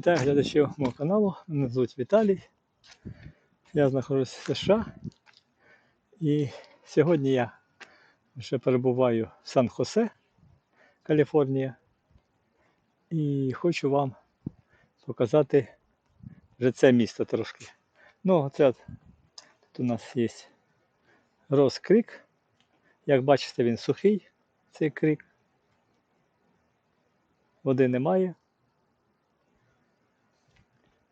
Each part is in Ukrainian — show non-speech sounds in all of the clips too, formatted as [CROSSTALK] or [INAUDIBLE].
Вітаю глядачів мого каналу. Мене звуть Віталій. Я знаходжуся в США. І сьогодні я ще перебуваю в Сан-Хосе, Каліфорнія. І хочу вам показати вже це місто трошки. Ну, це от, тут у нас є Роскрик. Як бачите, він сухий, цей крик. Води немає.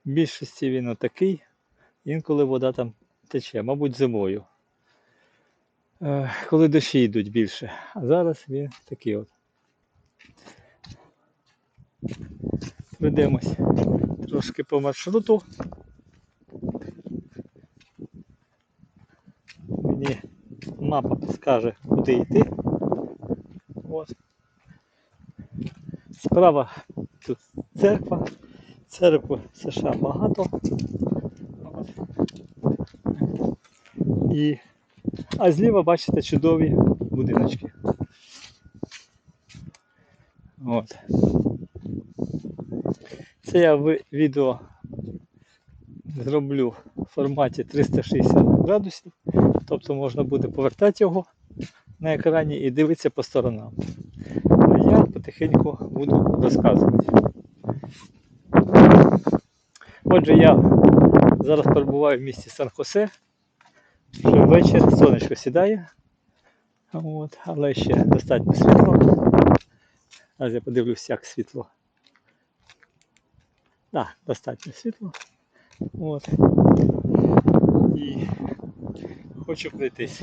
В більшості він отакий, інколи вода там тече, мабуть, зимою. Е, Коли дощі йдуть більше. А зараз він такий от. Пройдемось трошки по маршруту. Мені мапа підскаже, куди йти. От. Справа тут церква. Церкви США багато. І... А зліва бачите чудові будиночки. От. Це я відео зроблю в форматі 360 градусів. Тобто можна буде повертати його на екрані і дивитися по сторонам. А я потихеньку буду розказувати. Отже, я зараз перебуваю в місті Сан-Хосе. Вже вечір, сонечко сідає. От, але ще достатньо світло. Зараз я подивлюсь, як світло. Так, достатньо світло. От. І хочу пройтись.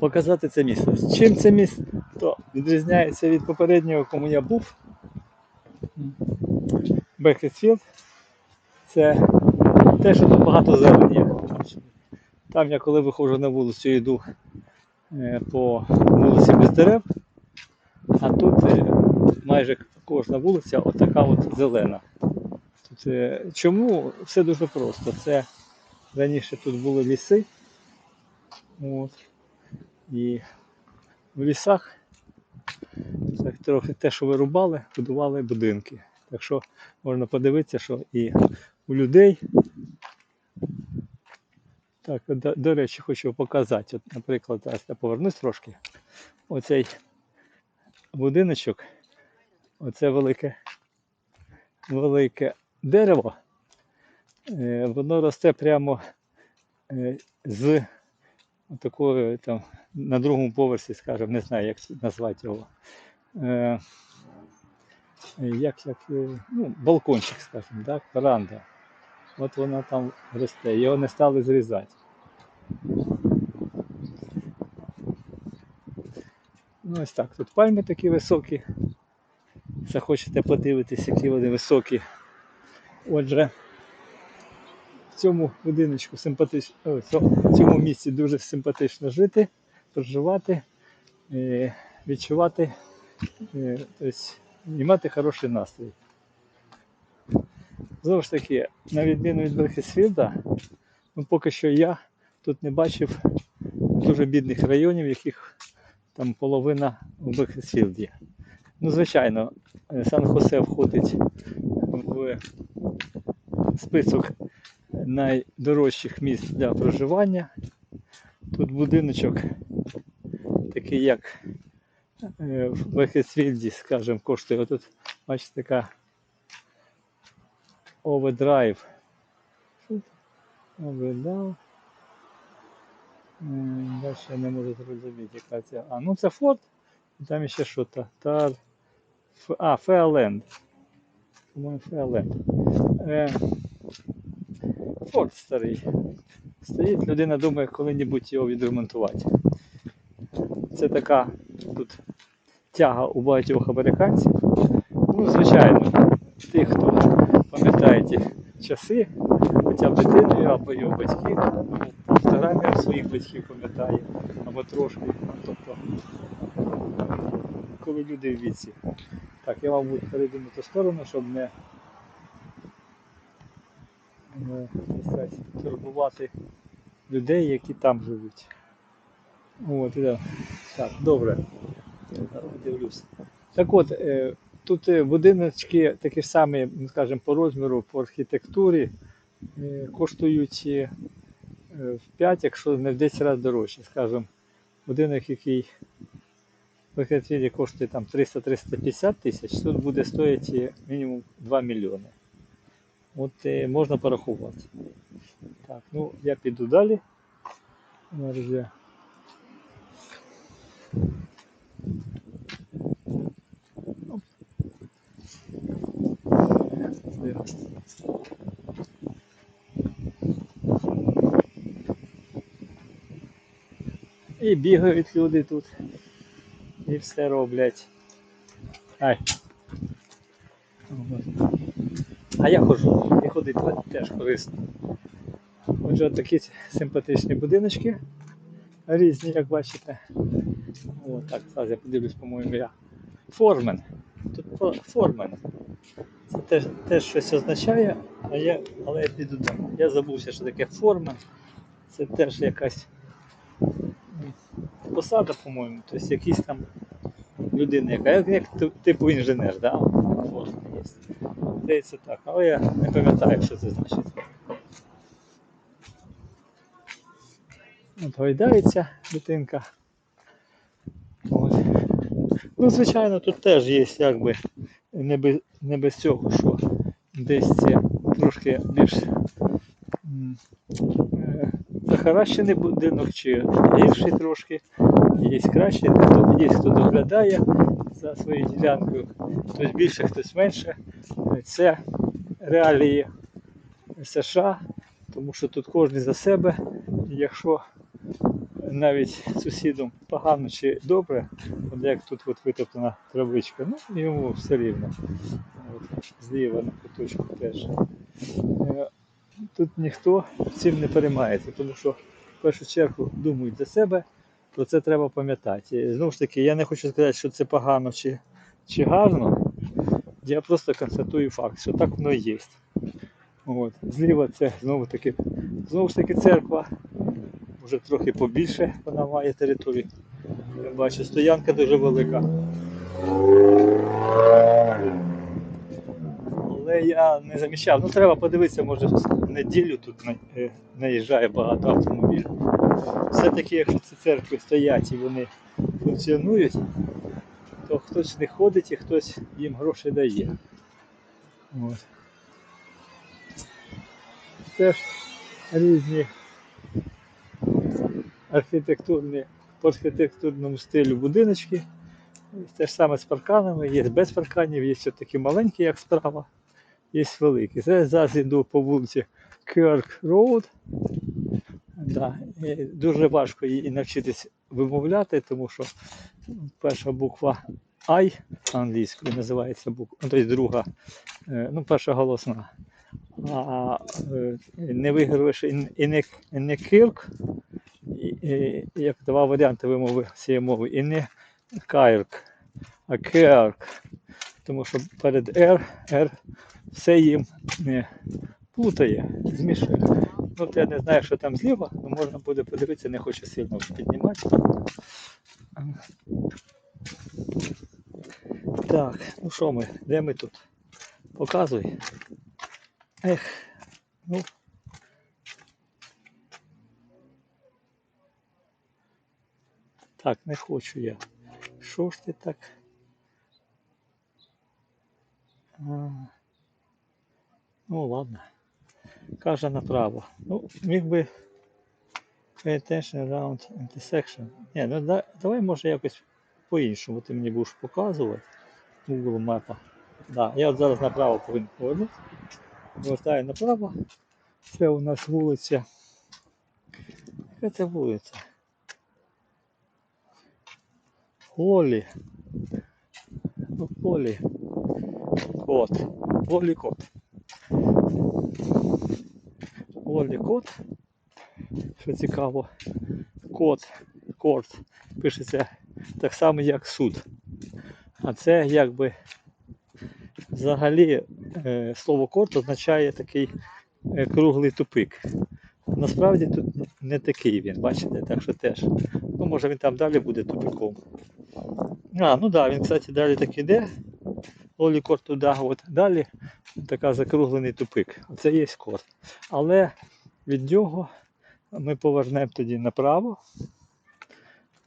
Показати це місто. Чим це місто відрізняється від попереднього, кому я був? Бекетсфілд. Це те, що тут багато зелені. Там я коли виходжу на вулицю, йду е, по вулиці без дерев, а тут е, майже кожна вулиця отака от зелена. Тут, е, чому? Все дуже просто. Це раніше тут були ліси. От. І в лісах так, трохи те, що вирубали, будували будинки. Так що можна подивитися, що і у людей. Так, до, до речі, хочу показати. От, наприклад, зараз я повернусь трошки. Оцей будиночок, оце велике, велике дерево. Е, воно росте прямо е, з такої там на другому поверсі, скажімо, не знаю, як назвати його. Е, як, як, ну, балкончик, скажімо, так, веранда. От вона там росте, його не стали зрізати. Ну ось так, тут пальми такі високі. Захочете подивитись, які вони високі. Отже, в цьому будиночку симпатично, в цьому місці дуже симпатично жити, проживати, е, відчувати, тобто, мати хороший настрій. Знову ж таки, на відміну від Берхесфілда, ну, поки що я тут не бачив дуже бідних районів, яких там половина у Берхесфілді. Ну, звичайно, е, Сан-Хосе входить в список найдорожчих місць для проживання. Тут будиночок, такий як е, в Берхесфілді, скажімо, коштує. Отут, бачите, така Overdrive. Overdrive. Далі я не можу зрозуміти, яка це. А, ну це Ford. І там ще що. Тар. А, Fairland. По-моєму, Fairland. Е, Ford старий. Стоїть, людина думає коли-небудь його відремонтувати. Це така тут тяга у багатьох американців. Ну, звичайно, тих, хто пам'ятає ті часи, хоча б дитиною або його батьків, ну, по фотографіях своїх батьків пам'ятає, або трошки. Ну, тобто, коли люди в віці. Так, я, мабуть, перейду на ту сторону, щоб не, турбувати людей, які там живуть. От, і. Так, добре. Дивлюсь. Так от, е, тут е, будиночки такі ж самі, ну, скажімо, по розміру, по архітектурі е, коштують е, в 5, якщо не в 10 разів дорожче. Скажімо, будинок, який в Екатерині коштує там 300-350 тисяч, тут буде стоїти мінімум 2 мільйони. От можна порахувати. Так, ну я піду далі. Зараз І бігають люди тут. І все роблять. Ай. А я ходжу. І ходити теж корисно. Отже, от такі симпатичні будиночки. Різні, як бачите. О, так, зараз я подивлюсь, по-моєму, я. Формен. Тут формен. Це теж, теж щось означає, а я, але я піду далі. Я забувся, що таке формен. Це теж якась посада, по-моєму, тобто якийсь там людина, яка як, як типу інженер, да? Здається так, але я не пам'ятаю, що це значить. От гойдається дитинка. От. Ну, звичайно, тут теж є якби не без, не без цього, що десь це трошки більш захаращений будинок чи гірший трошки. Є краще, хто- є хто доглядає за своєю ділянкою, хтось більше, хтось менше. Це реалії США, тому що тут кожен за себе. Якщо навіть сусідам погано чи добре, от як тут от витоптана травичка, ну йому все рівно. Зліва на куточку теж. Тут ніхто цим не переймається, тому що в першу чергу думають за себе, про це треба пам'ятати. Знову ж таки, я не хочу сказати, що це погано чи, чи гарно. Я просто констатую факт, що так воно і є. От. Зліва це знову таки, знову ж таки церква. Вже трохи побільше вона має територію. Я бачу, стоянка дуже велика. Я не замічав. Ну треба подивитися, може в неділю тут е, наїжджає багато автомобілів. Все-таки, якщо ці церкви стоять і вони функціонують, то хтось не ходить і хтось їм гроші дає. От. Теж різні архітектурні, по архітектурному стилю будиночки. Те ж саме з парканами, є без парканів, є ще такі маленькі, як справа, є великі. Це зараз йду по вулиці Kirk Road. Да. Дуже важко її навчитись вимовляти, тому що перша буква I англійською називається буква, ну, тобто друга, е, ну, перша голосна. А е, не виграєш і, не, і не Kirk, і, як два варіанти вимови цієї мови, і не Кайрк, а Керк. Тому що перед R, R все їм не плутає, змішує. Ну, я не знаю, що там зліва, але можна буде подивитися, не хочу сильно піднімати. Так, ну що ми, де ми тут? Показуй. Ех, ну. Так, не хочу я. Що ж ти так? А, ну ладно. Каже направо. Ну, міг би pay attention around intersection. Ні, ну да, давай може якось по-іншому ти мені будеш показувати. Google мапа. Да, я от зараз направо повинен повернути. Повертаю направо. Це у нас вулиця. Яка це вулиця? Лолі. Ну, Лолі. Кот. Лолі кот. Лолі кот. Що цікаво. Кот. Корт. Пишеться так само, як суд. А це якби взагалі е, слово корт означає такий е, круглий тупик. Насправді тут не такий він, бачите, так що теж. Ну, може він там далі буде тупиком. А, ну так, да, він, кстати, далі так іде. Лолікор туди, от далі така закруглений тупик. Оце є корт. Але від нього ми повернемо тоді направо.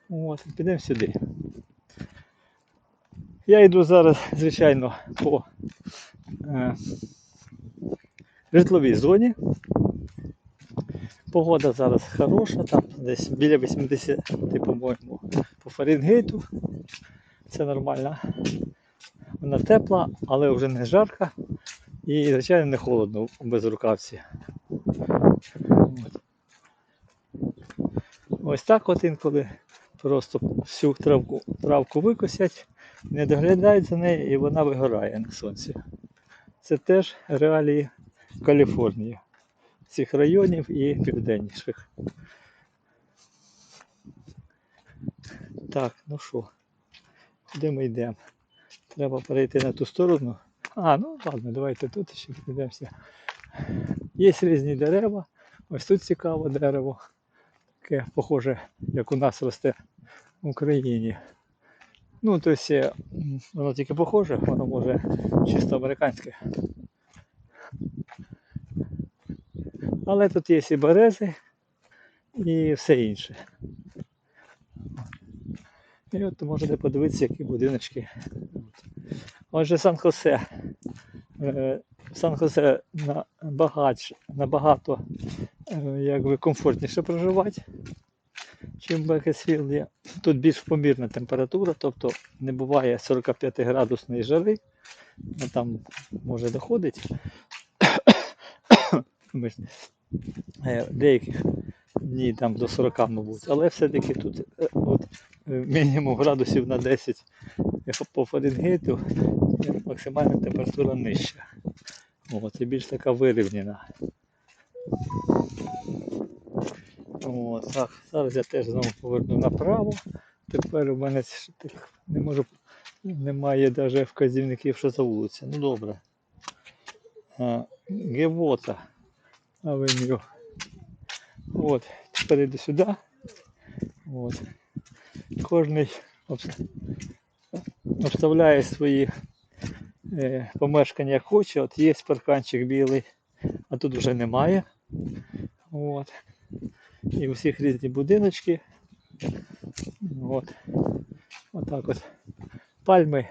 От, підемо сюди. Я йду зараз, звичайно, по е, житловій зоні. Погода зараз хороша, там десь біля 80, по-моєму, по Фаренгейту. Це нормально. Вона тепла, але вже не жарка і, звичайно, не холодно без рукавці. Ось так от інколи просто всю травку, травку викосять, не доглядають за нею і вона вигорає на сонці. Це теж реалії Каліфорнії, цих районів і південніших. Так, ну що, куди ми йдемо? Треба перейти на ту сторону. А, ну ладно, давайте тут ще прийдемося. Є різні дерева. Ось тут цікаве дерево. Таке похоже, як у нас росте в Україні. Ну, тобто, воно тільки похоже, воно може чисто американське. Але тут є і берези, і все інше. І от можете подивитися, які будиночки. Отже, Сан-Хосе. Е, Сан-Хосе набагато е, якби, комфортніше проживати, ніж в Бекесфілді. Тут більш помірна температура, тобто не буває 45 градусної жари, там може доходить. [COUGHS] Е, Деяких днів там до 40, мабуть, але все-таки тут от, мінімум градусів на 10 е, по Фаренгейту максимальна температура нижча. От, і більш така вирівняна. От, так, зараз я теж знову поверну направо. Тепер у мене не можу, немає навіть вказівників, що за вулиця. Ну добре. А, Гевота авеню. От, тепер йду сюди. От. Кожний обставляє свої е, помешкання як хоче. От є парканчик білий, а тут вже немає. От. І у всіх різні будиночки. От. Отак от. Пальми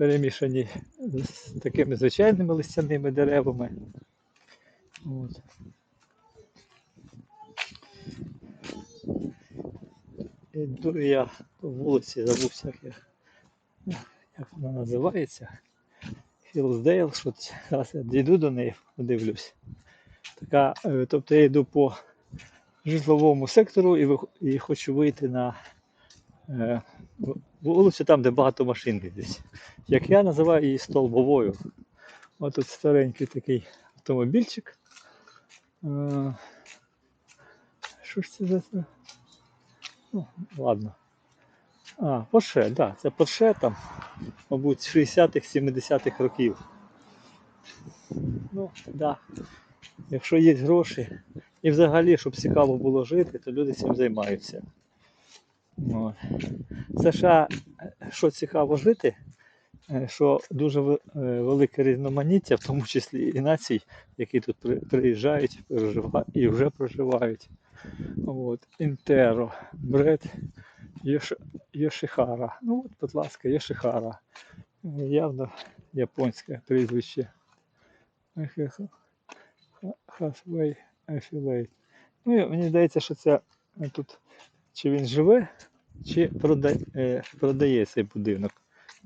перемішані з такими звичайними листяними деревами. От. Іду я по вулиці, забувся, як, як вона називається. Хілсдейл, що зараз я дійду до неї, подивлюсь. Така, е, тобто я йду по житловому сектору і, і хочу вийти на е, вулицю там, де багато машин десь. Як я називаю її столбовою. Ось тут старенький такий автомобільчик. Е, Що ж це за це? Ну, ладно. А, Porsche, так, да, це Porsche там, мабуть, 60-х, 70-х років. Ну, так. Да. Якщо є гроші, і взагалі, щоб цікаво було жити, то люди цим займаються. От. В США, е, що цікаво жити, е, що дуже е, велике різноманіття, в тому числі і націй, які тут приїжджають і вже проживають. От. Інтеро, Бред, Йош... Йошихара. Ну от, будь ласка, Йошихара. Явно японське прізвище. Halfway Affiliate. Ну, мені здається, що це е, тут чи він живе, чи продає, е, продає цей будинок.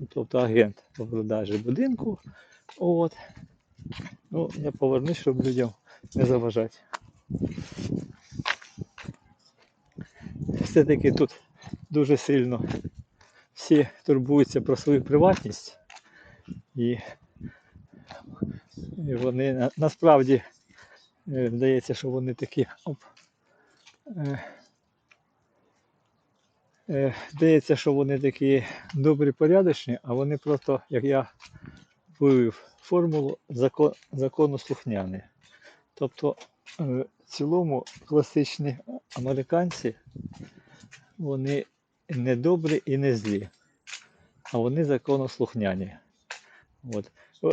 Тобто агент по продажі будинку. От. Ну, я повернусь, щоб людям не заважати. Все-таки тут дуже сильно всі турбуються про свою приватність. І, вони на- насправді е, здається, що вони такі оп, е, е, здається, що вони такі добрі, порядочні, а вони просто, як я вивів формулу, закон, законослухняні. Тобто е, в цілому класичні американці, вони не добрі і не злі. а вони законослухняні. От.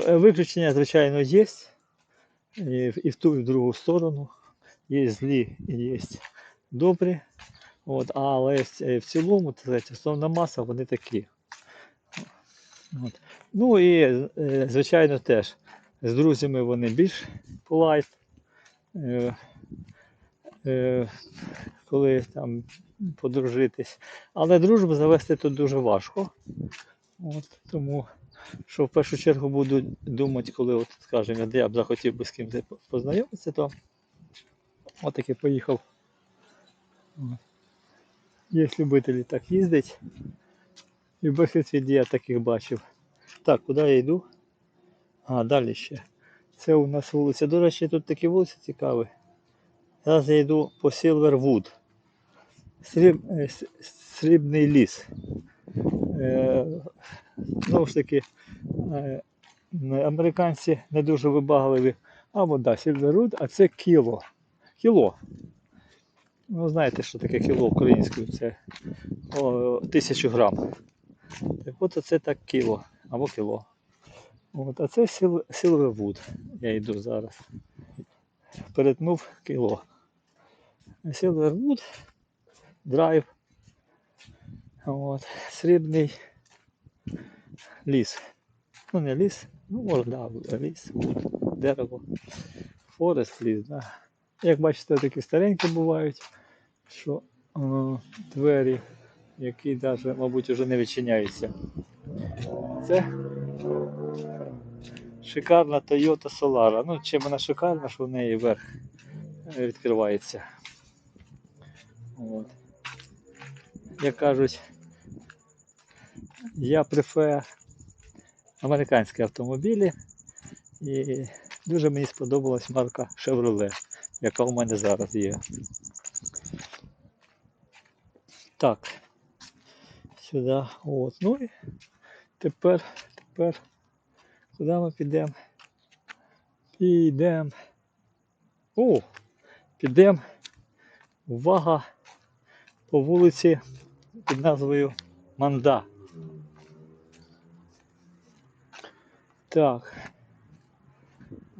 Е, Виключення, звичайно, є. І в, ту, і в другу сторону. Є злі і є добрі. От, але в, цілому, основна маса вони такі. От. Ну і, е, звичайно, теж з друзями вони більш полайт. Е, коли там подружитись. Але дружбу завести тут дуже важко. От, тому що в першу чергу буду думати, коли, от, скажімо, я б захотів би з кимось познайомитися, то от таки поїхав. От. Є любителі так їздить. І в Бахетвіді я таких бачив. Так, куди я йду? А, далі ще. Це у нас вулиця. До речі, тут такі вулиці цікаві. Зараз я йду по Silverwood. Сріб, е, срібний ліс. Е, знову ж таки, е, американці не дуже вибагливі. А вода, Silverwood, а це кіло. Кіло. Ну, знаєте, що таке кіло українською? Це о, тисячу грам. Так от це так кіло або кіло. От, а це Silverwood. Я йду зараз. Перетнув кіло. Silverwood драйв. От, срібний ліс. Ну не ліс, ну може, да, ліс, wood, дерево. Форест ліс, да. Як бачите, такі старенькі бувають, що е, двері, які навіть, мабуть, вже не відчиняються. Це шикарна Toyota Solara. Ну, чим вона шикарна, що в неї верх е, відкривається. От. Як кажуть, я префер американські автомобілі. І дуже мені сподобалась марка Chevrolet, яка у мене зараз є. Так. Сюди. От. Ну і тепер, тепер, куди ми підемо? Підемо. О! Підемо. Увага! По вулиці під назвою Манда. Так.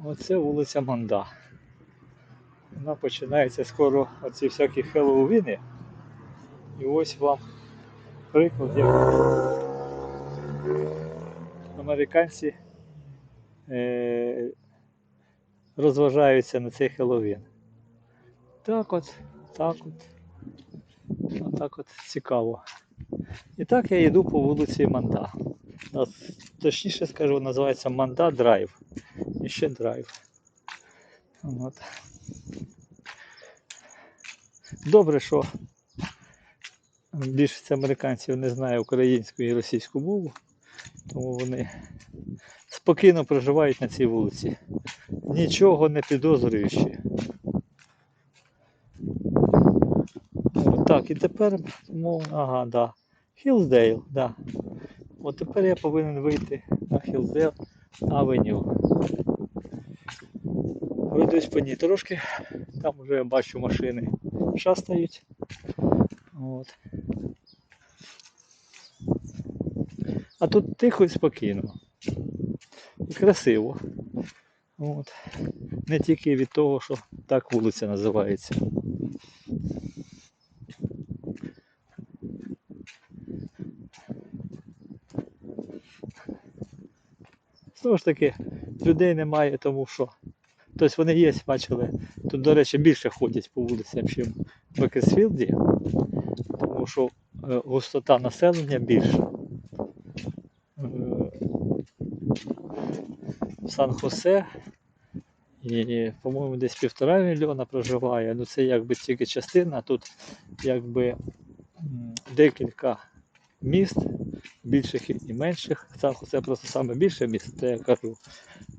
Оце вулиця Манда. Вона починається скоро оці всякі Хеллоуіни. І ось вам приклад, як американці е- розважаються на цей Хеллоуін. Так от, так от. Отак от цікаво. І так я йду по вулиці Манда. Точніше скажу, називається Манда Драйв. І ще драйв. От. Добре, що більшість американців не знає українську і російську мову, тому вони спокійно проживають на цій вулиці, нічого не підозрюючи. От Так, і тепер, ну, ага, да. Хілсдейл, да. От тепер я повинен вийти на Хілсдейл Авеню. Пройдусь по ній трошки, там вже я бачу машини шастають. От. А тут тихо і спокійно. І красиво. От. Не тільки від того, що так вулиця називається. Знову ж таки, людей немає, тому що. Тобто вони є, бачили. Тут, до речі, більше ходять по вулицям, ніж в Бекерсфілді, тому що е, густота населення більша. Е, В Сан-Хосе і, по-моєму, десь півтора мільйона проживає. Ну це якби тільки частина, тут якби декілька міст, більших і менших. Сан-Хосе просто саме більше місто, це я кажу.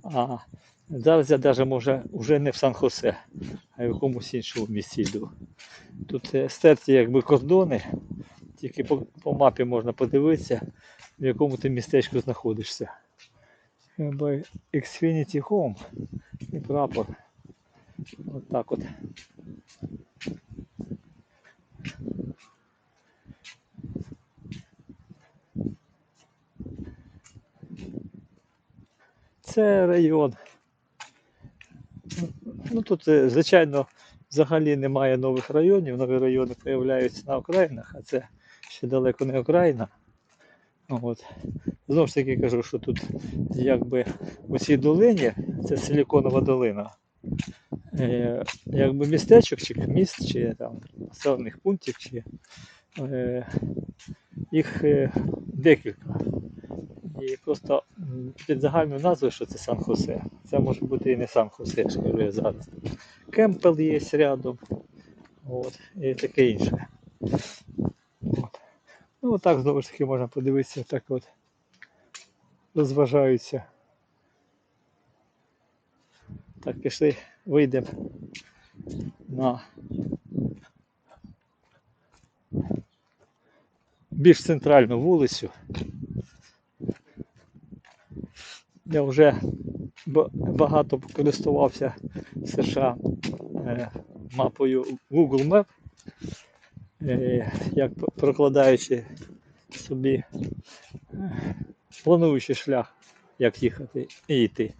А зараз я навіть може вже не в Сан-Хосе, а в якомусь іншому місці йду. Тут е, стерті якби кордони, тільки по, по мапі можна подивитися, в якому ти містечку знаходишся. Якби Xfinity Home і прапор. От так от. Це район. Ну тут, е, звичайно, взагалі немає нових районів. Нові райони з'являються на окраїнах, а це ще далеко не окраїна. От. Знову ж таки кажу, що тут якби у цій долині, це силіконова долина. Е, якби містечок, чи міст, чи там населених пунктів, чи е, їх декілька. І просто під загальною назвою, що це Сан-Хосе. Це може бути і не Сан-Хосе, я ж кажу я зараз. Кемпел є рядом. От, і таке інше. От. Ну, отак знову ж таки можна подивитися, так от розважаються. Так, пішли, вийдемо на більш центральну вулицю. Я вже багато користувався США е, мапою Google Map, е, як прокладаючи собі е, плануючи шлях, як їхати і йти.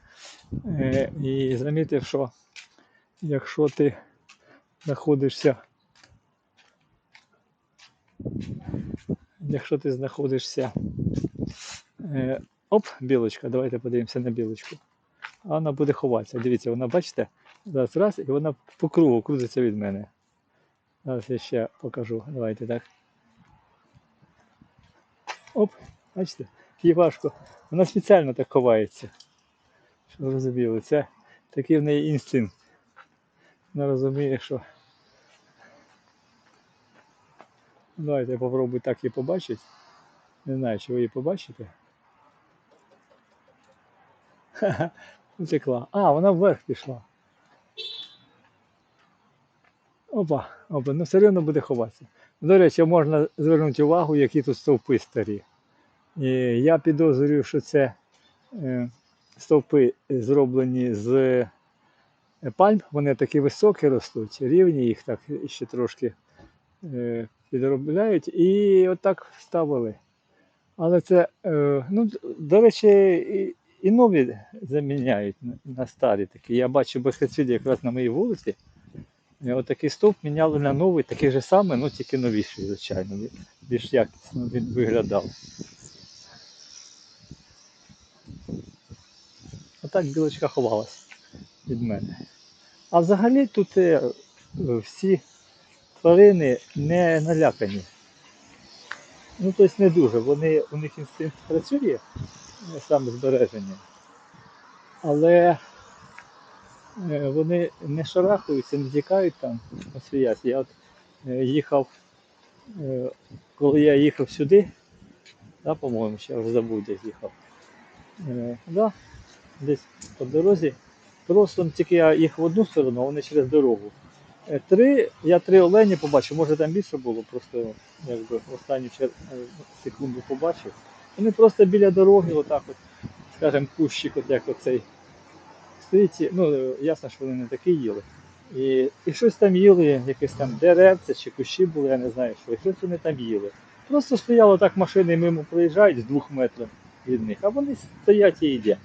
І замітив, що якщо ти знаходишся, якщо ти знаходишся Оп, білочка, давайте подивимося на білочку. А вона буде ховатися. Дивіться, вона, бачите, зараз раз, і вона по кругу крутиться від мене. Зараз я ще покажу. Давайте так. Оп, бачите, їй важко. Вона спеціально так ховається. Що ви розуміли, це такий в неї інстинкт. Вона розуміє, що. Давайте я попробую так її побачити. Не знаю, чи ви її побачите. [LAUGHS] Утекла. А, вона вверх пішла. Опа, опа, ну все одно буде ховатися. До речі, можна звернути увагу, які тут стовпи старі. І я підозрюю, що це е, стовпи зроблені з е, пальм, вони такі високі ростуть, рівні їх так ще трошки е, підробляють і отак ставили. Але це, ну, до речі, і, нові заміняють на- старі такі. Я бачу безхоцвіді якраз на моїй вулиці. Отакий стовп міняли на новий, такий же самий, ну тільки новіший, звичайно. Більш якісно він виглядав. Отак білочка ховалась від мене. А взагалі тут е, всі тварини не налякані. Ну, тобто не дуже. Вони, у них інстинкт працює, е, саме збереження. Але е, вони не шарахаються, не тікають там на освіясь. Я от е, їхав, е, коли я їхав сюди, да, по-моєму, ще вже забув, де їхав. Да, десь по дорозі. Просто тільки я їхав в одну сторону, а вони через дорогу. Три, я три олені побачив, може там більше було, просто якби останню чер- секунду побачив. Вони просто біля дороги, отак от, скажімо, кущик, от як оцей стоїть. Ну, ясно, що вони не такі їли. І, і щось там їли, якісь там деревця чи кущі були, я не знаю що, і щось вони там їли. Просто стояло так машини мимо проїжджають з двох метрів від них, а вони стоять і їдять.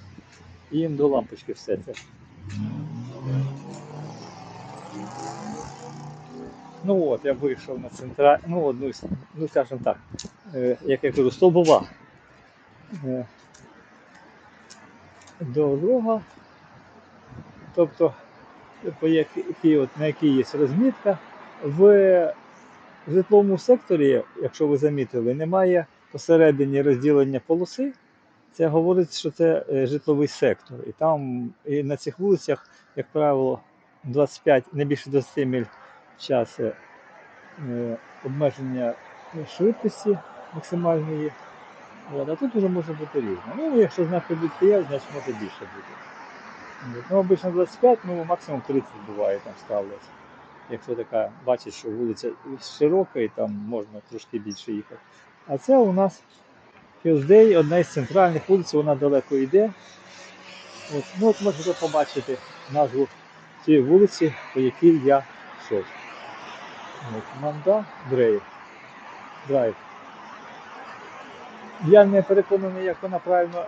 І їм до лампочки все це. Ну от, я вийшов на центральну, ну одну, ну скажімо так, е, як я кажу, стовбова е, дорога, тобто по якій, от, на якій є розмітка. В житловому секторі, якщо ви замітили, немає посередині розділення полоси. Це говорить, що це е, житловий сектор. І там і на цих вулицях, як правило, 25, не більше 20 миль в час е, обмеження швидкості максимальної. От, а тут вже може бути різно. Ну, якщо знаки будуть стоять, значить може більше бути. Ну, обично 25, ну максимум 30 буває там ставлять. Якщо така, бачиш, що вулиця широка і там можна трошки більше їхати. А це у нас Хілсдей, одна із центральних вулиць, вона далеко йде. От, ну, от можете побачити назву цієї вулиці, по якій я йшов. Манда Дрейв. Драйв. Я не переконаний, як вона правильно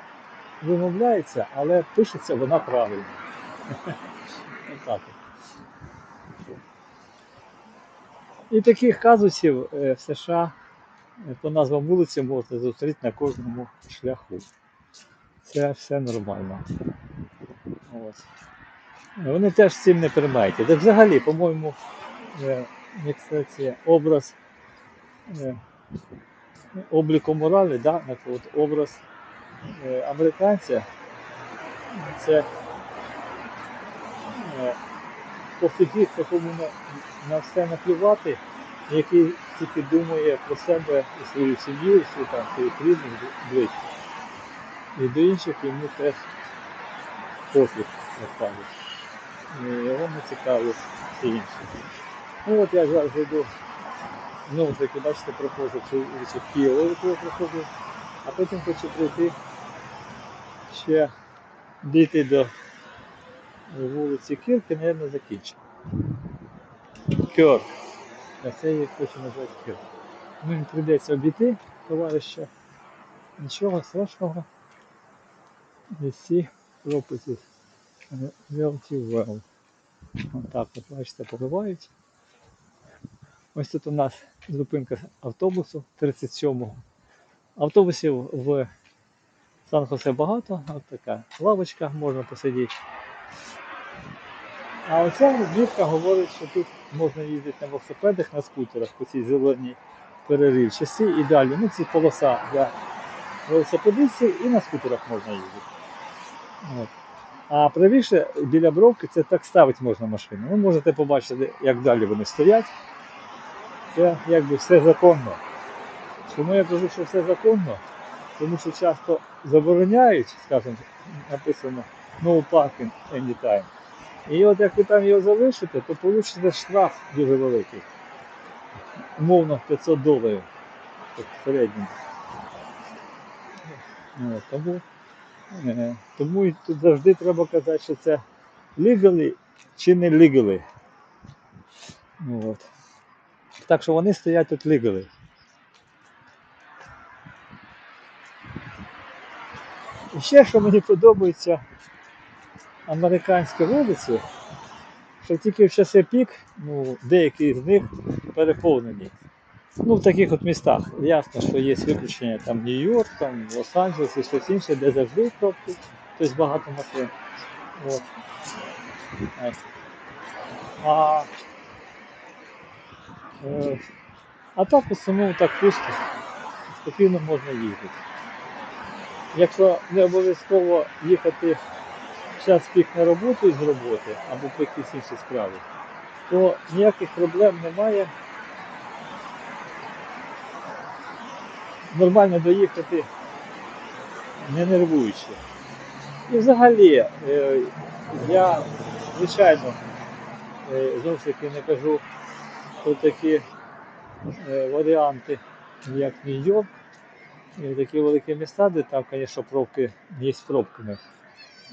вимовляється, але пишеться вона правильно. [LAUGHS] І таких казусів е, в США е, по назвам вулиці можна зустріти на кожному шляху. Це все нормально. От. Вони теж цим не переймаються. Так взагалі, по-моєму, е, як це, образ обліку моралі, да? от образ е, американця це е, пофігіст, якому на, на все наплювати, який тільки думає про себе і свою сім'ю, і свою там своїх рідних близьких. І до інших йому теж пофіг, як кажуть. І Його не цікавить все інше. Ну от я зараз зайду знову таки, бачите, проходжу цю вулицю Києва, яку я проходив, а потім хочу пройти ще дійти до вулиці Кірки, мабуть, закінчу. Кьорк. А це я хочу назвати Кьорк. Мені прийдеться обійти товариша. Нічого страшного. Всі прописи relative well. Отак от, бачите, поливають. Ось тут у нас зупинка автобусу 37-го. Автобусів в Сан-Хосе багато, от така лавочка, можна посидіти. А оця дівка говорить, що тут можна їздити на велосипедах, на скутерах по цій зеленій переривчасті і далі. Ну, ці полоса для велосипедистів і на скутерах можна їздити. От. А правіше біля бровки це так ставити можна машину. Ви можете побачити, як далі вони стоять. Це якби все законно. Чому я кажу, що все законно? Тому що часто забороняють, скажімо, написано no parking anytime. І от як ви там його залишите, то получите штраф дуже великий. Умовно 500 доларів. Так, в середньому. Тому, е, тому і тут завжди треба казати, що це legally чи не legally. От. Так що вони стоять тут legally. І ще, що мені подобається американські вулиці, що тільки в часи пік, ну, деякі з них переповнені. Ну, в таких от містах. Ясно, що є виключення там Нью-Йорк, там Лос-Анджелес і щось інше, де завжди пробки, тобто багато машин. От. А, а так в основному так пусто, спокійно можна їздити. Якщо не обов'язково їхати в час пік на роботу з роботи або по якісь інші справи, то ніяких проблем немає. Нормально доїхати, не нервуючи. І взагалі, е, я, звичайно, е, знову ж таки не кажу такі е, варіанти, як Нью-Йорк, і такі великі міста, де там, звісно, пробки є з пробками.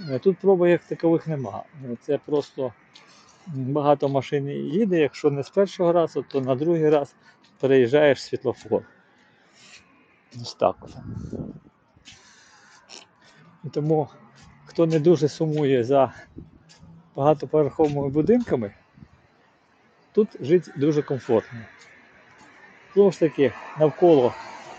Е, Тут проби як такових нема. Це просто багато машин їде, якщо не з першого разу, то на другий раз переїжджаєш світлофор. Ось так. Тому, хто не дуже сумує за багатоповерховими будинками, тут жити дуже комфортно. Знову ж таки, навколо